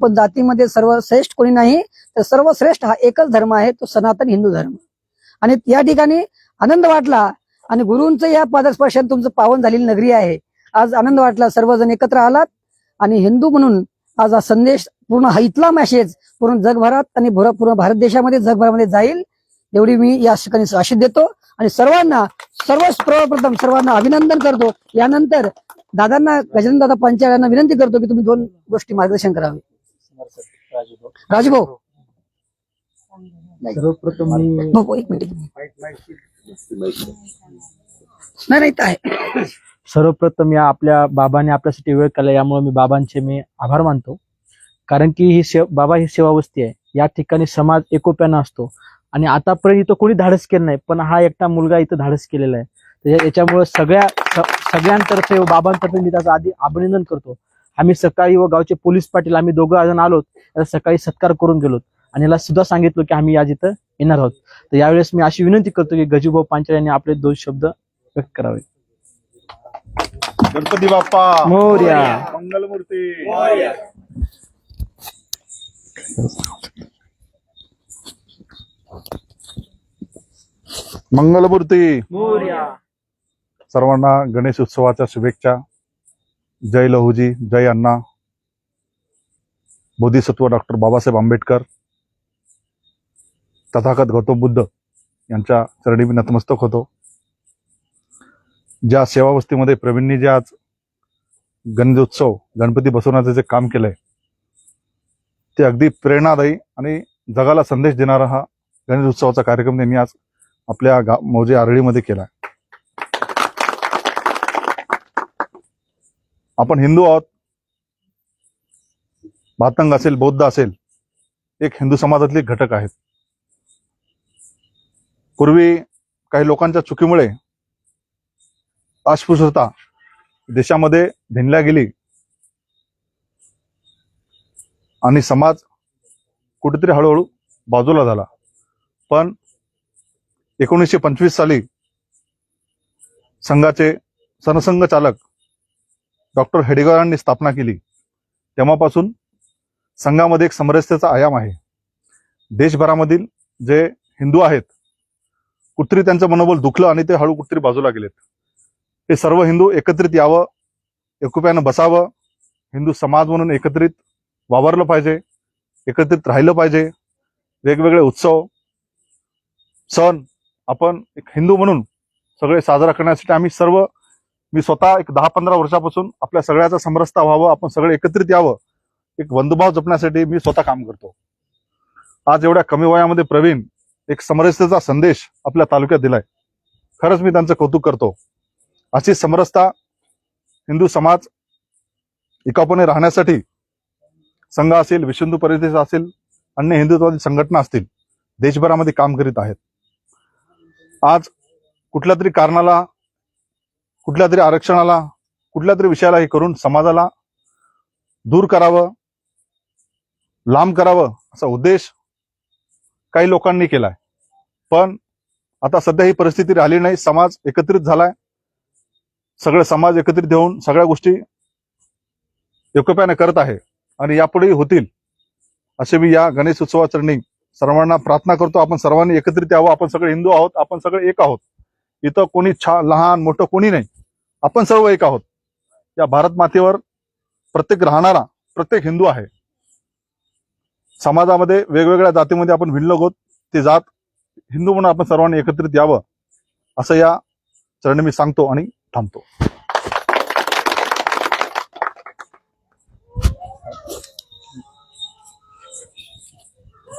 पण जातीमध्ये सर्वश्रेष्ठ कोणी नाही तर सर्वश्रेष्ठ हा एकच धर्म आहे तो सनातन हिंदू धर्म. आणि या ठिकाणी आनंद वाटला आणि गुरूंचं या पादस्पर्शाने तुमचं पावन झालेली नगरी आहे. आज आनंद वाटला सर्वजण एकत्र आलात आणि हिंदू म्हणून आज हा संदेश पूर्ण हा इथला मेसेज पूर्ण जगभरात आणि पूर्ण भारत देशामध्ये जगभरामध्ये जाईल एवढी मी या ठिकाणी आशिष देतो. आणि सर्वांना सर्व सर्वप्रथम सर्वांना अभिनंदन करतो. यानंतर दादांना गजानन दादा पंचाळ यांना विनंती करतो की तुम्ही दोन गोष्टी मार्गदर्शन करावे. राजभाऊ. सर्वप्रथम मी भाऊ एक मिनिट. नाही नाही इथं आहे. सर्वप्रथम या आपल्या बाबाने आपल्यासाठी वेळ केला यामुळे मी बाबांचे मी आभार मानतो. कारण की ही सेव बाबा ही सेवावस्ती आहे. या ठिकाणी समाज एकोप्यानं असतो. आणि आतापर्यंत इथं कोणी धाडस केलं नाही पण हा एकटा मुलगा इथं धाडस केलेला आहे. याच्यामुळे सगळ्या सगळ्यांतर्फे बाबांतर्फे मी त्याचं आधी अभिनंदन करतो. आम्ही सकाळी व गावचे पोलीस पाटील आम्ही दोघं जण आलोत याला सकाळी सत्कार करून गेलोत. आणि याला सुद्धा सांगितलं की आम्ही आज इथं येणार आहोत. तर यावेळेस मी अशी विनंती करतो की गजूभाऊ पांचाळ यांनी आपले दोन शब्द व्यक्त करावे. गणपती बाप्पा. मोरया. मंगलमूर्ती. मंगलमूर्ती. मोरया. सर्वांना गणेश उत्सवाच्या शुभेच्छा. जय लहूजी जय अण्णा बोधिसत्व डॉक्टर बाबासाहेब आंबेडकर तथागत गौतम बुद्ध यांच्या चरणी मी नतमस्तक होतो. ज्या सेवावस्थेमध्ये प्रवीणनी जे आज गणेशोत्सव गणपती बसवण्याचं जे काम केलंय ते अगदी प्रेरणादायी आणि जगाला संदेश देणारा हा गणेशोत्सवाचा कार्यक्रम त्यांनी आज आपल्या गा मौजे आरळीमध्ये केला आहे आपण हिंदू आहोत. भातंग असेल बौद्ध असेल एक हिंदू समाजातले घटक आहेत. पूर्वी काही लोकांच्या चुकीमुळे अस्पृश्यता देशामध्ये भिनल्या गेली. आणि समाज कुठेतरी हळूहळू बाजूला झाला. पण एकोणीसशे पंचवीस साली संघाचे सरसंघ चालक डॉक्टर हेडेगरांनी स्थापना केली. तेव्हापासून संघामध्ये एक समरस्याचा आयाम आहे. देशभरामधील जे हिंदू आहेत कुठतरी त्यांचं मनोबल दुखलं आणि ते हळू कुठतरी बाजूला गेलेत. हे सर्व हिंदू एकत्रित यावं एकुप्यानं बसावं हिंदू समाज म्हणून एकत्रित वावरलं पाहिजे एकत्रित राहिलं पाहिजे. वेगवेगळे उत्सव सण आपण एक हिंदू म्हणून सगळे साजरा करण्यासाठी आम्ही सर्व मी स्वतः एक दहा पंधरा वर्षापासून आपल्या सगळ्याचा समरसता व्हावं आपण सगळे एकत्रित यावं एक बंधुभाव जपण्यासाठी मी स्वतः काम करतो. आज एवढ्या कमी वयामध्ये प्रवीण एक समरसतेचा संदेश आपल्या तालुक्यात दिलाय. खरंच मी त्यांचं कौतुक करतो. अशी समरसता हिंदू समाज एकापणे राहण्यासाठी संघ असेल विश्व हिंदू परिषद असेल अन्य हिंदुत्वादी संघटना असतील देशभरामध्ये काम करीत आहेत. आज कुठल्या तरी कारणाला कुठल्या तरी आरक्षणाला कुठल्या तरी विषयाला हे करून समाजाला दूर करावं लांब करावं असा उद्देश काही लोकांनी केलाय. पण आता सध्या ही परिस्थिती राहिली नाही. समाज एकत्रित झालाय. सगळे समाज एकत्रित येऊन सगळ्या गोष्टी एकोप्याने करत आहे आणि यापुढेही होतील असे मी या गणेश उत्सवाचरणी सर्वांना प्रार्थना करतो. आपण सर्वांनी एकत्रित यावं. आपण सगळे हिंदू आहोत. आपण सगळे एक आहोत. इथं कोणी छा लहान मोठं कोणी नाही. आपण सर्व एक आहोत. या भारत मातेवर प्रत्येक राहणारा प्रत्येक हिंदू आहे. समाजामध्ये वेगवेगळ्या जातीमध्ये आपण भिडलो आहोत. ते जात हिंदू म्हणून आपण सर्वांनी एकत्रित यावं असं या चरणी मी सांगतो आणि थांबतो.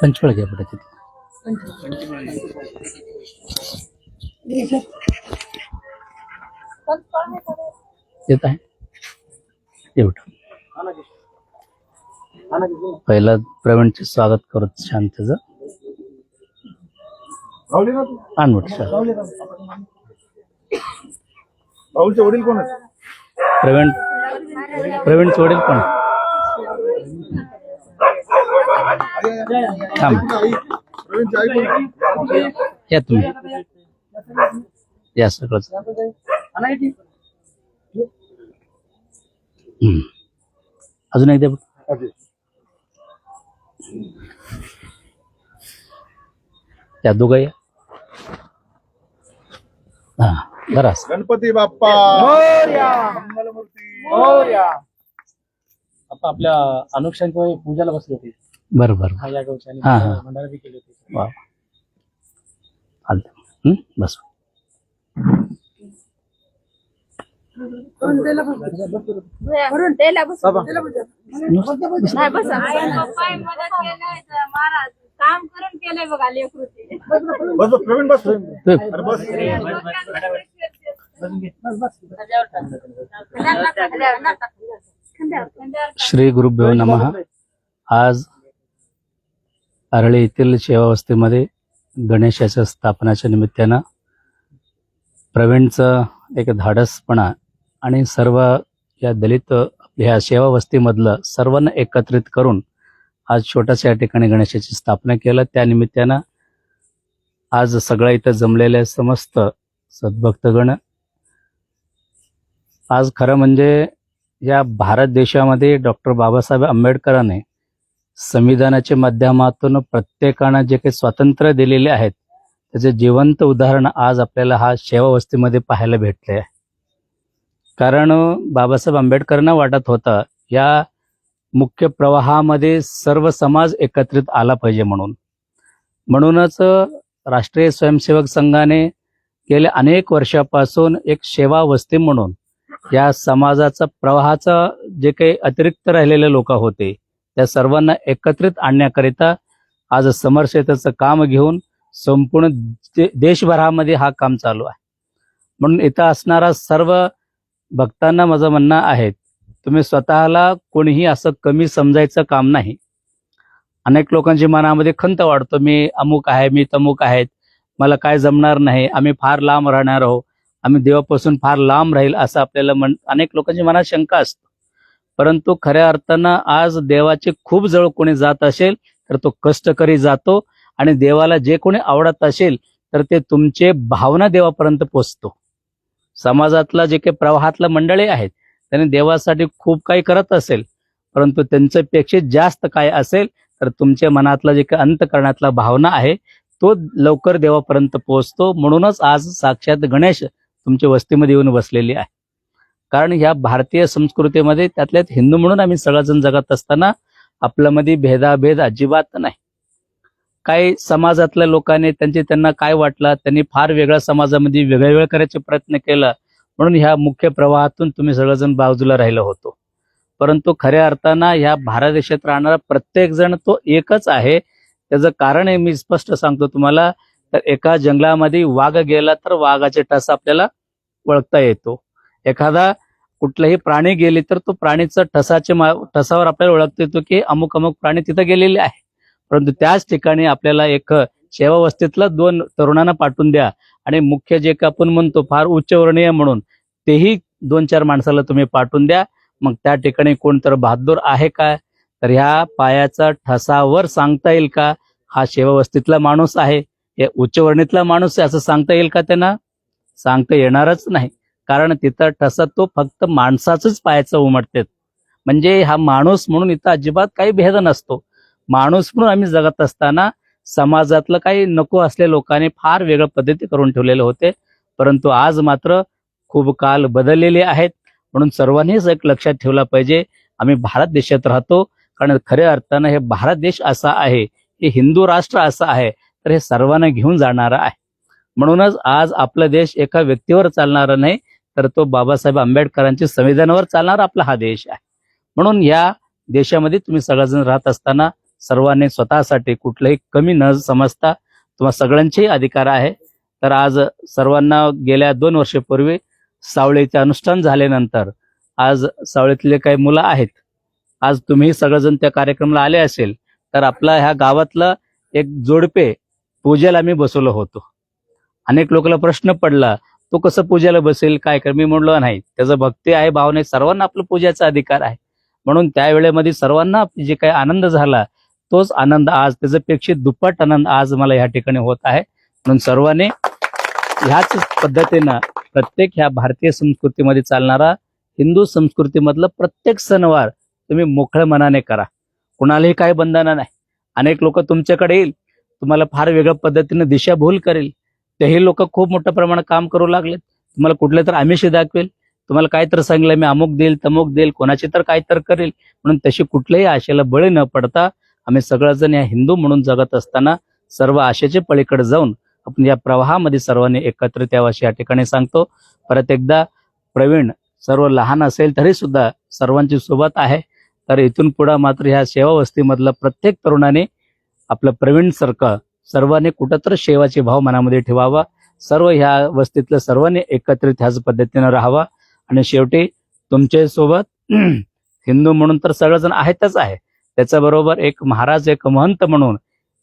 पंचवळ घ्या येत आहे. एवढं पहिला प्रवीणचे स्वागत करत शांतच सर राहुलचे वडील कोण प्रवीण प्रवीणचे वडील थांब. कोण? आहे? या तुम्ही. या हम्म. अजून एकदा. त्या दोघं या. हा बरं. गणपती बाप्पा. आता आपल्या अनुषंगाने पूजाला बसले होते. बरं बरं. हा या आणि हा, हा. भंडारा बी केले होते. वा चालतं हं? बस नाही बसा पप्पाही मदत केलंय तर महाराज काम करून केलंय बघा लेकरूचे. बस बस प्रवीण बस अरे बस. श्री गुरुभ्यो नमः. आज आरळी येथील सेवावस्थेमध्ये गणेशाच्या स्थापनाच्या निमित्तानं प्रवीणचं एक धाडसपणा आणि सर्व या दलित ह्या सेवावस्थेमधलं सर्वांना एकत्रित करून आज छोट्याशा या ठिकाणी गणेशाची स्थापना केलं. त्या निमित्तानं आज सगळं इथं जमलेले समस्त सद्भक्तगण आज खरं म्हणजे या भारत देशामध्ये डॉक्टर बाबासाहेब आंबेडकरांनी संविधानाच्या माध्यमातून प्रत्येकानं जे काही स्वातंत्र्य दिलेले आहेत त्याचे जिवंत उदाहरण आज आपल्याला हा सेवावस्थेमध्ये पाहायला भेटले आहे. कारण बाबासाहेब आंबेडकरांना वाटत होतं या मुख्य प्रवाहामध्ये सर्व समाज एकत्रित आला पाहिजे म्हणून. म्हणूनच राष्ट्रीय स्वयंसेवक संघाने गेल्या अनेक वर्षापासून एक सेवा वस्ती म्हणून या समाजाचा प्रवाहाचा जे काही अतिरिक्त राहिलेले लोक होते त्या सर्वांना एकत्रित आणण्याकरिता आज समरसेतेचं काम घेऊन संपूर्ण दे- देशभरामध्ये हा काम चालू आहे. म्हणून इथं असणारा सर्व भक्तांना माझं म्हणणं आहे तुम्ही स्वतःला कोणीही असं कमी समजायचं काम नाही. अनेक लोकांची मनामध्ये खंत वाढतो मी अमुक आहे मी तमुक आहेत मला काय जमणार नाही आम्ही फार लांब राहणार आहोत आम्ही देवापासून फार लांब राहील असं आपल्याला मन अनेक लोकांची मनात शंका असतो. परंतु खऱ्या अर्थानं आज देवाचे खूप जवळ कोणी जात असेल तर तो कष्टकरी जातो आणि देवाला जे कोणी आवडत असेल तर ते तुमचे भावना देवापर्यंत पोचतो. समाजातला जे काही प्रवाहातलं मंडळी आहेत त्यांनी देवासाठी खूप काही करत असेल परंतु त्यांच्यापेक्षा जास्त काय असेल तर तुमच्या मनातला जे काही अंतकरणातला भावना आहे तो लवकर देवापर्यंत पोहोचतो. म्हणूनच आज साक्षात गणेश तुमच्या वस्तीमध्ये येऊन बसलेली आहे. कारण ह्या भारतीय संस्कृतीमध्ये त्यातल्यात हिंदू म्हणून आम्ही सगळेजण जगत असताना आपल्यामध्ये भेदाभेद अजिबात नाही. काही समाजातल्या लोकांनी त्यांचे त्यांना काय वाटलं त्यांनी फार वेगळ्या समाजामध्ये वेगळे वेगळं करायचे प्रयत्न केला म्हणून ह्या मुख्य प्रवाहातून तुम्ही सगळेजण बाजूला राहिलो होतो. परंतु खऱ्या अर्थानं ह्या भारत देशात राहणारा प्रत्येकजण तो एकच आहे. त्याचं कारण आहे मी स्पष्ट सांगतो तुम्हाला तर एका जंगलामध्ये वाघ गेला तर वाघाचे ठस आपल्याला ओळखता येतो. एखादा कुठलाही प्राणी गेले तर तो प्राणीचा ठसाचे मा- ठसावर आपल्याला ओळखता येतो की अमुक अमुक प्राणी तिथं गेलेले आहे परंतु त्याच ठिकाणी आपल्याला एक सेवावस्थेतला दोन तरुणांना पाठवून द्या. आणि मुख्य जे का आपण म्हणतो फार उच्चवर्णीय म्हणून तेही दोन चार माणसाला तुम्ही पाठवून द्या. मग त्या ठिकाणी कोण तर बहादूर आहे का? तर ह्या पायाचा ठसावर सांगता येईल का? हा सेवावस्थेतला माणूस आहे. हे उच्चवर्णीतला माणूस आहे असं सांगता येईल का त्यांना? सांगता येणारच नाही. कारण तिथं ठसा तो फक्त माणसाचंच पायाचं उमटतेत. म्हणजे हा माणूस म्हणून इथं अजिबात काही भेद नसतो. माणूस म्हणून आम्ही जगत असताना समाजातलं काही नको असलेल्या लोकांनी फार वेगळ्या पद्धती करून ठेवलेले होते. परंतु आज मात्र खूप काल बदललेले आहेत. म्हणून सर्वांनीच एक लक्षात ठेवला पाहिजे. आम्ही भारत देशात राहतो. कारण खऱ्या अर्थानं हे भारत देश असा आहे. हे हिंदू राष्ट्र असं आहे. तर हे सर्वांना घेऊन जाणारं आहे. म्हणूनच आज आपला देश एका व्यक्तीवर चालणारा नाही तर तो बाबासाहेब आंबेडकरांच्या संविधानावर चालणारा आपला हा देश आहे. म्हणून या देशामध्ये तुम्ही सगळेजण राहत असताना सर्वांनी स्वतःसाठी कुठलंही कमी न समजता तुम्हाला सगळ्यांचेही अधिकार आहे. तर आज सर्वांना गेल्या दोन वर्षापूर्वी सावळीचे अनुष्ठान झाल्यानंतर आज सावळीतले काही मुलं आहेत. आज तुम्ही सगळेजण त्या कार्यक्रमाला आले असेल तर आपला ह्या गावातलं एक जोडपे पूजेला मी बसवलं होतो. अनेक लोकांना प्रश्न पडला तो कसं पूजेला बसेल? काय कर? मी म्हणलो नाही त्याचं भक्ती आहे भावने सर्वांना आपलं पूजेचा अधिकार आहे. म्हणून त्या वेळेमध्ये सर्वांना जे काही आनंद झाला तोच आनंद आज त्याच्यापेक्षा दुप्पट आनंद आज मला या ठिकाणी होत आहे. म्हणून सर्वांनी ह्याच पद्धतीनं प्रत्येक ह्या भारतीय संस्कृतीमध्ये चालणारा हिंदू संस्कृतीमधलं प्रत्येक सणवार तुम्ही मोकळ्या मनाने करा. कुणालाही काही बंधनं नाही. अनेक लोक तुमच्याकडे येईल तुम्हाला फार वेगळ्या पद्धतीने दिशाभूल करेल. तेही लोक खूप मोठ्या प्रमाणात काम करू लागलेत. तुम्हाला कुठले तर आमिषी दाखवेल. तुम्हाला काय तर सांगितलं मी अमुक देईल तमुक देईल कोणाची तर काय तर करेल. म्हणून तशी कुठल्याही आशेला बळी न पडता आम्ही सगळेजण या हिंदू म्हणून जगत असताना सर्व आशेचे पलीकडे जाऊन आपण या प्रवाहामध्ये सर्वांनी एकत्रित यावं अशी या ठिकाणी सांगतो. परत एकदा प्रवीण सर्व लहान असेल तरी सुद्धा सर्वांची सोबत आहे. तर इथून पुढे मात्र ह्या सेवा प्रत्येक तरुणाने आपलं प्रवीण सारखं सर्वांनी कुठंतरी सेवाचे भाव मनामध्ये ठेवावा. सर्व ह्या वस्तीतल्या सर्वांनी एकत्रित ह्याच पद्धतीनं राहावा. आणि शेवटी तुमच्यासोबत हिंदू म्हणून तर सगळेजण आहेतच आहे. त्याच्याबरोबर एक महाराज एक महंत म्हणून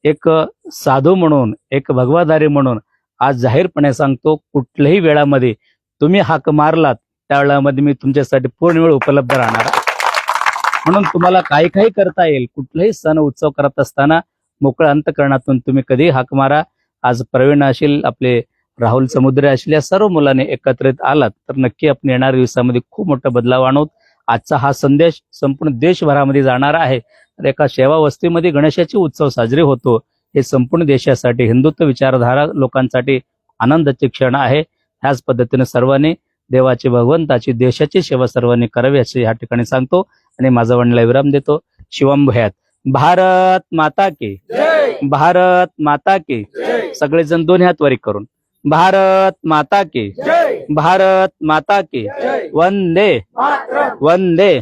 एक साधू म्हणून एक भगवादारी म्हणून आज जाहीरपणे सांगतो कुठल्याही वेळामध्ये तुम्ही हाक मारलात त्या वेळामध्ये मी तुमच्यासाठी पूर्ण वेळ उपलब्ध राहणार. म्हणून तुम्हाला काही काही करता येईल. कुठलाही सण उत्सव करत असताना मोकळ्या अंतकरणातून तुम्ही कधी हाक मारा. आज प्रवीण असेल आपले राहुल समुद्रे असतील या सर्व मुलांनी एकत्रित आलात तर नक्की आपण येणाऱ्या दिवसामध्ये खूप मोठा बदलाव आणवत आजचा हा संदेश संपूर्ण देशभरामध्ये जाणार आहे. तर एका सेवा वस्तीमध्ये गणेशाचे उत्सव साजरे होतो. हे संपूर्ण देशासाठी हिंदुत्व विचारधारा लोकांसाठी आनंदाचे क्षण आहे. ह्याच पद्धतीने सर्वांनी देवाची भगवंताची देशाची सेवा सर्वांनी करावी असे या ठिकाणी सांगतो आणि माझा वणला विराम देतो. शिवम भयात भारत माता की भारत माता की सगळेजण दोन्ही हात वरी करून. भारत माता की भारत माता की वंदे वंदे